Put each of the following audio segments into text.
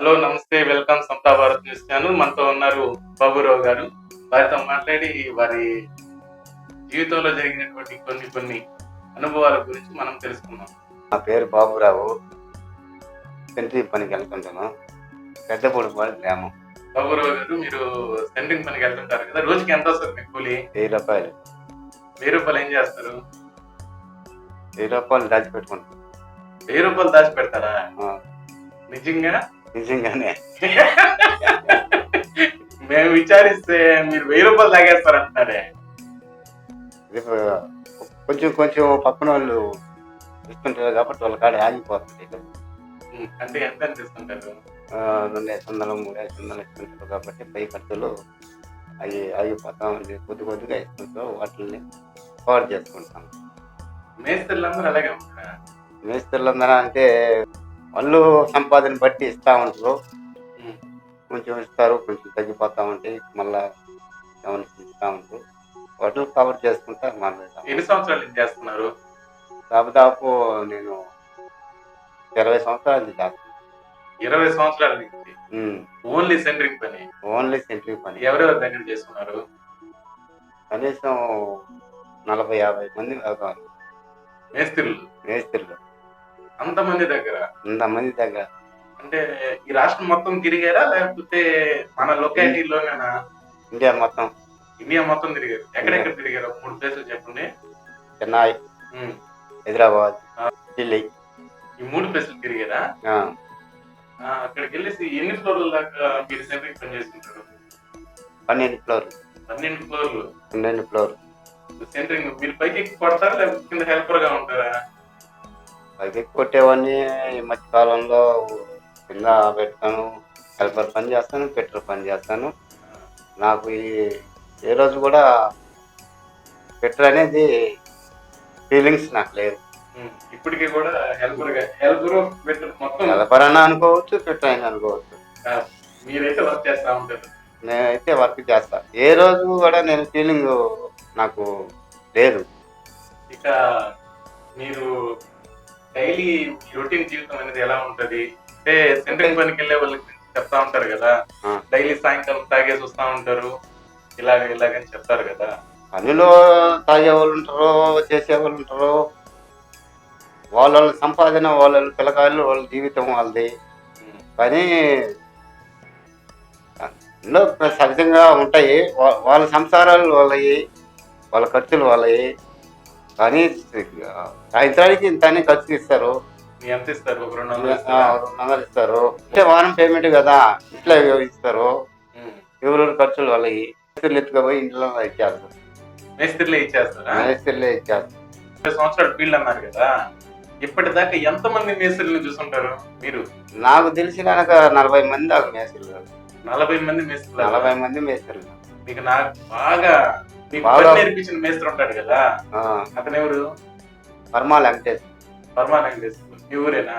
Hello నమస్తే welcome Samata Bharat news channel. మనతో ఉన్నారు బాబురావు గారు. వారితో మాట్లాడి వారి జీవితంలో జరిగినటువంటి కొన్ని కొన్ని అనుభవాల గురించి మనం తెలుసుకుందాం. నా పేరు బాబురావు. సెంట్రీ పనికి వెళ్తుంటాను. పెద్దపూడిపాడు గ్రామం. బాబురావు గారు మీరు సెంట్రింగ్ పనికి వెళ్తుంటారు కదా. రోజుకి ఎంత వస్తుంది మీకు కూలి? వెయ్యి రూపాయలు. వెయ్యి రూపాయలు ఏం చేస్తారు? వెయ్యి రూపాయలు దాచిపెట్టుకుంటాను. వెయ్యి రూపాయలు దాచి పెడతారా ఆ, నిజంగా? నిజంగానే. మేము విచారిస్తే మీరు వెయ్యి రూపాయలు తాగేస్తారంటున్నారే. కొంచెం కొంచెం పక్కన వాళ్ళు ఇస్తుంటారు కాబట్టి వాళ్ళ కాడ ఆగిపోతుంది. అంటే ఎంత అనిపిస్తుంటారు రెండు ఐదు వందలు మూడు ఐదు వందలు ఇస్తుంటారు కాబట్టి పై ఖర్చులు అవి ఆగిపోతా. కొద్ది కొద్దిగా ఇస్తుంటారు. వాటిని కవర్ చేసుకుంటాం. మేస్త్రులందరూ అలాగే ఉంటారా? మేస్త్రులందరూ అంటే వాళ్ళు సంపాదన బట్టి ఇస్తా ఉంటారు. కొంచెం ఇస్తారు కొంచెం తగ్గిపోతా ఉంటాయి మళ్ళా ఏమైనా ఇస్తా ఉంటారు. వాటిని కవర్ చేసుకుంటా మాట్లాడతాం ఎన్ని సంవత్సరాలు చేస్తున్నారు? దాదాపు నేను ఇరవై సంవత్సరాలు చేస్తాను ఇరవై సంవత్సరాల నుంచి. ఓన్లీ సెంట్రింగ్ పని. ఓన్లీ సెంట్రీ పని. ఎవరెవరి దగ్గర చేసుకున్నారు? కనీసం నలభై యాభై మంది మేస్త్రులు. మేస్త్రులు. అంతమంది దగ్గర? ఇంతమంది దగ్గర. అంటే ఈ రాష్ట్రం మొత్తం తిరిగారా? లేకపోతే మన లొకాలిటీలోనేనా? ఇండియా మొత్తం. ఇండియా మొత్తం తిరిగారు. ఎక్కడెక్కడ తిరిగారు? మూడు ప్లేసులు చెప్పండి. చెన్నై. ఉమ్. హైదరాబాద్. ఢిల్లీ. ఈ మూడు ప్లేసులు తిరిగారా? ఆ, ఆ, అక్కడికి వెళ్ళేసి ఎన్ని ఫ్లోర్ల దాకా మీరు సెంట్రింగ్ పని చేసుకుంటారు? పన్నెండు ఫ్లోర్ పన్నెండు ఫ్లోర్లు పన్నెండు ఫ్లోర్ సెంట్రింగ్ మీరు పైకి ఎక్కి కొడతారా? లేకపోతే కింద హెల్పర్గా ఉంటారా? పైకి కొట్టేవాడిని. ఈ మధ్య కాలంలో కింద పెడతాను హెల్పర్ పని చేస్తాను పెట్రోల్ పని చేస్తాను. నాకు ఈ ఏ రోజు కూడా పెట్రోల్ అనేది ఫీలింగ్స్ నాకు లేదు. ఇప్పటికీ కూడా హెల్పర్ హెల్పర్ పెట్టరు మొత్తం హెల్పర్ అయినా అనుకోవచ్చు పెట్రోల్ అయినా అనుకోవచ్చు. మీరైతే వర్క్ చేస్తా ఉంటారు. నేనైతే వర్క్ చేస్తా. ఏ రోజు కూడా నేను ఫీలింగ్ నాకు లేదు. ఇక మీరు డైలీ రొటీన్ జీవితం అనేది ఎలా ఉంటది అంటే సెంట్రింగ్ పనికి వెళ్ళే వాళ్ళకి చెప్తా ఉంటారు కదా. డైలీ సాయంకాలం తాగేసి వస్తా ఉంటారు ఇలాగ ఇలాగని చెప్తారు కదా పనిలో తాగే వాళ్ళు ఉంటారు చేసే వాళ్ళు ఉంటారు వాళ్ళ సంపాదన వాళ్ళ పిల్లకాయలు వాళ్ళ జీవితం వాళ్ళది. కానీ ఎన్నో సహజంగా ఉంటాయి వాళ్ళ సంసారాలు వాళ్ళవి వాళ్ళ ఖర్చులు వాళ్ళవి కానీ సాయంత్రానికి ఇంత అని ఖర్చు ఇస్తారు. ఎంత ఇస్తారు ఒక రెండు వందలు? రెండు వందలు ఇస్తారు. అంటే వారం పేమెంట్ కదా ఇట్లా ఇస్తారు. ఎవరెవరి ఖర్చులు వాళ్ళవి? మేస్త్రీలు ఎత్తుకుపోయి ఇంట్లో ఇచ్చేస్తారు. మేస్త్రిలే ఇచ్చేస్తారా? మేస్త్రీలే ఇచ్చేస్తారు. సంవత్సరాలు ఫీల్డ్ అన్నారు కదా ఇప్పటిదాకా ఎంత మంది మేస్త్రులను చూసుంటారు మీరు? నాకు తెలిసిన నలభై మంది దాకా మేస్త్రీలు నలభై మంది మేస్త్రులు నలభై మంది మేస్త్రీలు మీకు నాకు బాగా నేర్పించిన మేస్త్రి ఉంటాడు కదా ఆ, అతను ఎవరు పరమా వెంకటేష్ పర్మానెంట్ మేస్త్రి మీ ఊరేనా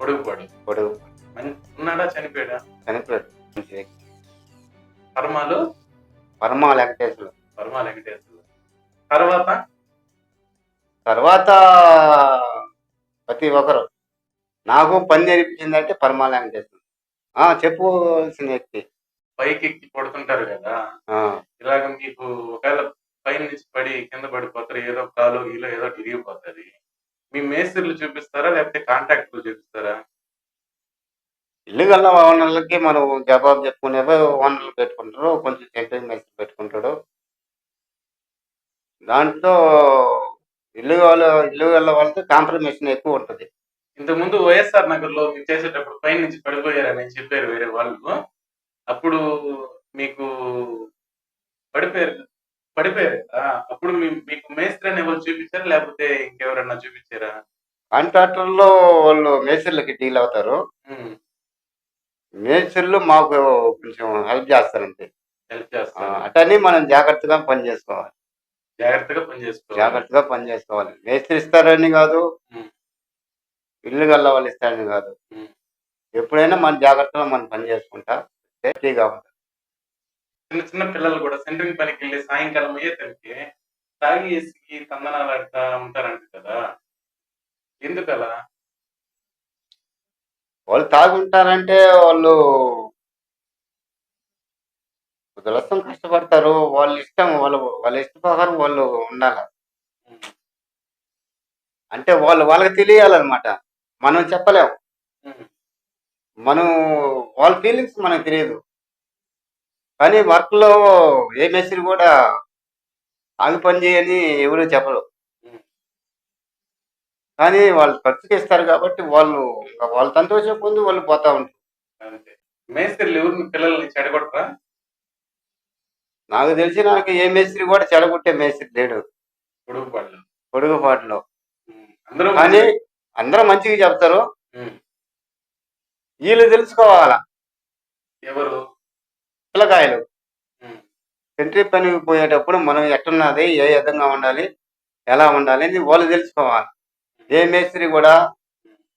పొడుగుపాడు. పొడుగు. ఉన్నాడా చనిపోయాడా? చనిపోయాడు. పరమాలు? పరమా వెంకటేశ్వరులు పరమా వెంకటేశ్వరులు తర్వాత? తర్వాత ప్రతి ఒక్కరు. నాకు పని నేర్పించిందంటే పరమా వెంకటేశ్వరులు ఆ, చెప్పుకోవాల్సిన వ్యక్తి. పైకి ఎక్కి పడుతుంటారు కదా ఇలాగ మీకు ఒకవేళ పైన నుంచి పడి కింద పడిపోతారు ఏదో కాలు గీలో ఏదో ఒకటి ఇరిగిపోతుంది మీ మేస్త్రులు చూపిస్తారా? లేకపోతే కాంటాక్ట్లు చూపిస్తారా? ఇల్లు గల్ల ఓనర్లకి మనం జవాబు చెప్పుకునేవో ఓనర్లు పెట్టుకుంటారు. కొంచెం సెంట్రింగ్ మేస్త్రి పెట్టుకుంటాడు. దాంట్లో ఇల్లు వాళ్ళ ఇల్లు గల్ల వాళ్ళతో కాంప్రమైజేషన్ ఎక్కువ ఉంటుంది. ఇంతకుముందు వైఎస్ఆర్ నగర్లో మీరు చేసేటప్పుడు పైన నుంచి పడిపోయారని చెప్పారు వేరే వాళ్ళు. అప్పుడు మీకు పడిపోయారు పడిపోయారు. కదా అప్పుడు మీ- మీకు మేస్త్రి అని ఎవరు చూపించారా? లేకపోతే ఇంకెవరన్నా చూపించారా? కాంట్రాక్టర్లో వాళ్ళు మేస్త్రులకి డీల్ అవుతారు. మేస్త్రులు మాకు కొంచెం హెల్ప్ చేస్తారంతే హెల్ప్ ఆ, చేస్తారు అటని మనం జాగ్రత్తగా పని చేసుకోవాలి. జాగ్రత్తగా పని చేసుకోవాలి. జాగ్రత్తగా పని చేసుకోవాలి. మేస్త్రి ఇస్తారని కాదు. ఇల్లు గల్ల వాళ్ళు ఇస్తారని కాదు. ఎప్పుడైనా మన జాగ్రత్తగా మనం పని చేసుకుంటా. సేఫ్టీగా ఉంటాం చిన్న చిన్న పిల్లలు కూడా సెంట్రింగ్ పనికి వెళ్ళి సాయంకాలం అయ్యేసరికి తాగేసి తందనాలు ఆడుతా ఉంటారంట కదా. ఎందుకలా? వాళ్ళు తాగుంటారంటే వాళ్ళు దులసం కష్టపడతారు. వాళ్ళ ఇష్టం వాళ్ళ వాళ్ళ ఇష్ట ప్రకారం వాళ్ళు ఉండాలి. అంటే వాళ్ళు వాళ్ళకి తెలియాలన్నమాట. మనం చెప్పలేం. ఉమ్, మనం వాళ్ళ ఫీలింగ్స్ మనకు తెలియదు. కానీ వర్క్లో ఏ మెసేజ్ కూడా ఆగి పని చేయని ఎవరు చెప్పరు. కానీ వాళ్ళు ఖర్చుకి ఇస్తారు కాబట్టి వాళ్ళు వాళ్ళ సంతోషం పొంది వాళ్ళు పోతా ఉంటారు. మేస్త్రీలు పిల్లల్ని చెడగొట్టరా? నాకు తెలిసి నాకు ఏ మేస్త్రి కూడా చెడగొట్టే మేస్త్రి లేడు. పొడుగుపాటులో అందరూ కానీ అందరూ మంచిగా చెప్తారు. వీళ్ళు తెలుసుకోవాలా? ఎవరు? పిల్లకాయలు. సెంట్రీ పనికి పోయేటప్పుడు మనం ఎట్టున్నది ఏ విధంగా ఉండాలి ఎలా ఉండాలి అని వాళ్ళు తెలుసుకోవాలి. ఏ మేస్త్రి కూడా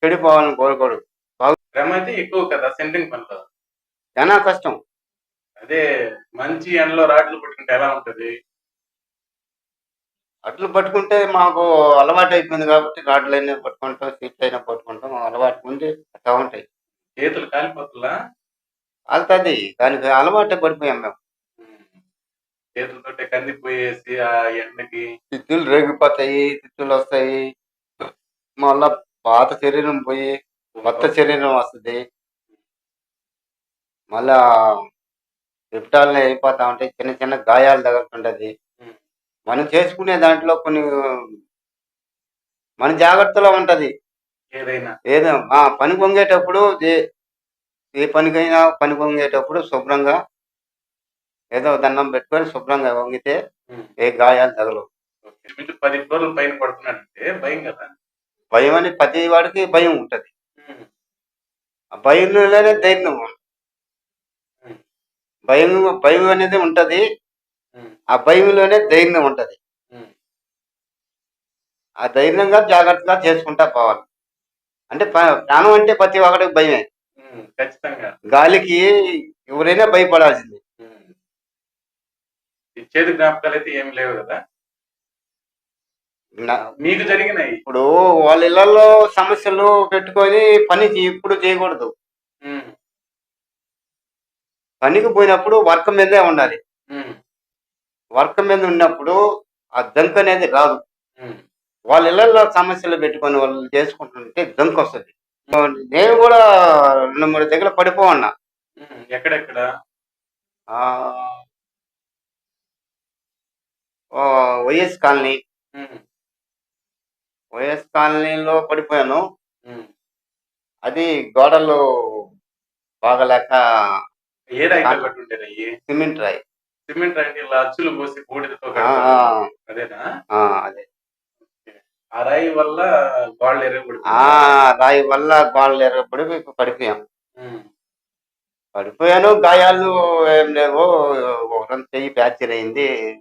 చెడిపోవాలని కోరుకోడు. శ్రమ అయితే ఎక్కువ కదా సెంట్రింగ్ పనిలో? చాలా కష్టం. అదే మంచి ఎండలో రాడ్లు పట్టుకుంటే ఎలా ఉంటది? అట్లు పట్టుకుంటే మాకు అలవాటు అయిపోయింది కాబట్టి రాడ్లు అయినా పట్టుకుంటాం సీట్లు అయినా పట్టుకుంటాం అలవాటు ఉంది అట్లా ఉంటాయి. చేతులు కాలిపోతుందా వెళ్తుంది దానికి అలవాటు పడిపోయాం మేము. ఉమ్, చేతులతోటే కందిపోయేసి ఆ ఎండకి? తిత్తులు రేగిపోతాయి తిత్తులు వస్తాయి. మళ్ళా పాత శరీరం పోయి కొత్త శరీరం వస్తుంది. మళ్ళా విప్టాలని అయిపోతా ఉంటాయి చిన్న చిన్న గాయాలు తగులుతుంటది. మనం చేసుకునే దాంట్లో కొన్ని మన జాగ్రత్తలో ఉంటది. ఏదైనా. ఏదో ఆ పని పొంగేటప్పుడు ఏ- పనికైనా పని పొంగేటప్పుడు శుభ్రంగా ఏదో దండం పెట్టుకొని శుభ్రంగా వంగితే ఏ గాయాలు తగలవు. మీరు పది ఫ్లోర్లు పైన పడుతున్నాడంటే భయం కదా? భయం అని ప్రతి వాడికి భయం ఉంటది. భయంలోనే ధైర్యం భయం భయం అనేది ఉంటది. ఆ భయంలోనే ధైర్యం ఉంటది. ఆ ధైర్యంగా జాగ్రత్తగా చేసుకుంటా పోవాలి. అంటే ప్రాణం అంటే ప్రతి ఒక్కడికి భయమే. ఖచ్చితంగా. గాలికి ఎవరైనా భయపడాల్సింది. చేదు జ్ఞాపకాలు అయితే ఏం లేవు కదా? మీకు జరిగినాయి. ఇప్పుడు వాళ్ళ ఇళ్ళలో సమస్యలు పెట్టుకొని పని ఇప్పుడు చేయకూడదు. పనికి పోయినప్పుడు వర్క్ మీదే ఉండాలి. వర్క్ మీద ఉన్నప్పుడు ఆ దంక్ అనేది రాదు. వాళ్ళ ఇళ్ళలో సమస్యలు పెట్టుకొని వాళ్ళు చేసుకుంటుంటే దంక్ వస్తుంది. నేను కూడా రెండు మూడు దగ్గర పడిపోవన్నా. ఎక్కడెక్కడ? YS colony. వైఎస్ కాలనీలో పడిపోయాను. అది గోడలు బాగలేక ఏ సిమెంట్ రాయి. సిమెంట్ రాయి ఇలా అచ్చులు పోసి బూడిదతో అదేనా? ఆ, అదే. ఆ రాయి వల్ల గోడలు ఆ ఎరగబడుతుంది రాయి వల్ల గోడలు ఎరగబడి పడిపోయాం. పడిపోయాను గాయాలు ఏం లేవు. ఒకరం చెయ్యి ఫ్రాక్చర్ అయింది.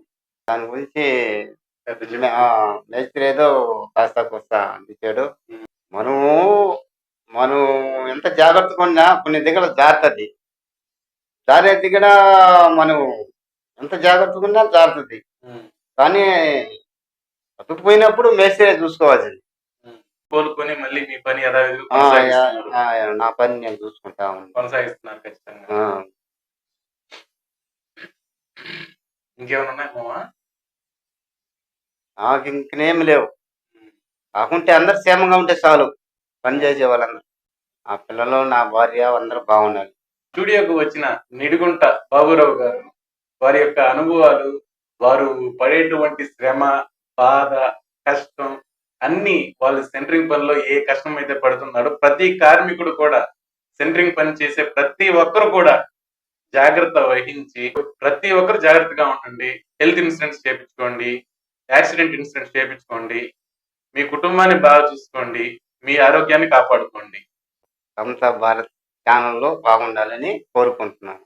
దాని గురించి. ఆ, మేస్త్రి ఏదో కాస్త కొస్త అందించాడు. మనము మనం ఎంత జాగ్రత్తగా ఉన్నా కొన్ని దగ్గర జారుతుంది. జారే దగ్గర మనం ఎంత జాగ్రత్తగా ఉన్నా జారుతుంది. కానీ అతుకుపోయినప్పుడు మేస్త్రి చూసుకోవాల్సింది. కోలుకొని మళ్ళీ మీ పని యథావిధిగా నా పని నేను చూసుకుంటా కొనసాగిస్తున్నారు ఖచ్చితంగా. ఇంకేమైనా ఉన్నాయి మావా? నాకు ఇంకనేమి లేవు. కాకుంటే అందరు క్షేమంగా ఉంటే చాలు. పని చేసే వాళ్ళందరూ. ఆ పిల్లలు నా భార్య అందరూ బాగుండాలి. స్టూడియోకు వచ్చిన నిడిగుంట బాబురావు గారు వారి యొక్క అనుభవాలు వారు పడేటువంటి శ్రమ బాధ కష్టం అన్ని వాళ్ళు సెంటరింగ్ పనిలో ఏ కష్టం అయితే పడుతున్నాడో ప్రతి కార్మికుడు కూడా సెంటరింగ్ పని చేసే ప్రతి ఒక్కరు కూడా జాగ్రత్త వహించి ప్రతి ఒక్కరు జాగ్రత్తగా ఉండండి. హెల్త్ ఇన్సూరెన్స్ చేయించుకోండి యాక్సిడెంట్ ఇన్సూరెన్స్ చేయించుకోండి మీ కుటుంబాన్ని బాగా చూసుకోండి. మీ ఆరోగ్యాన్ని కాపాడుకోండి. సమతా భారత్ ఛానల్లో బాగుండాలని కోరుకుంటున్నాను.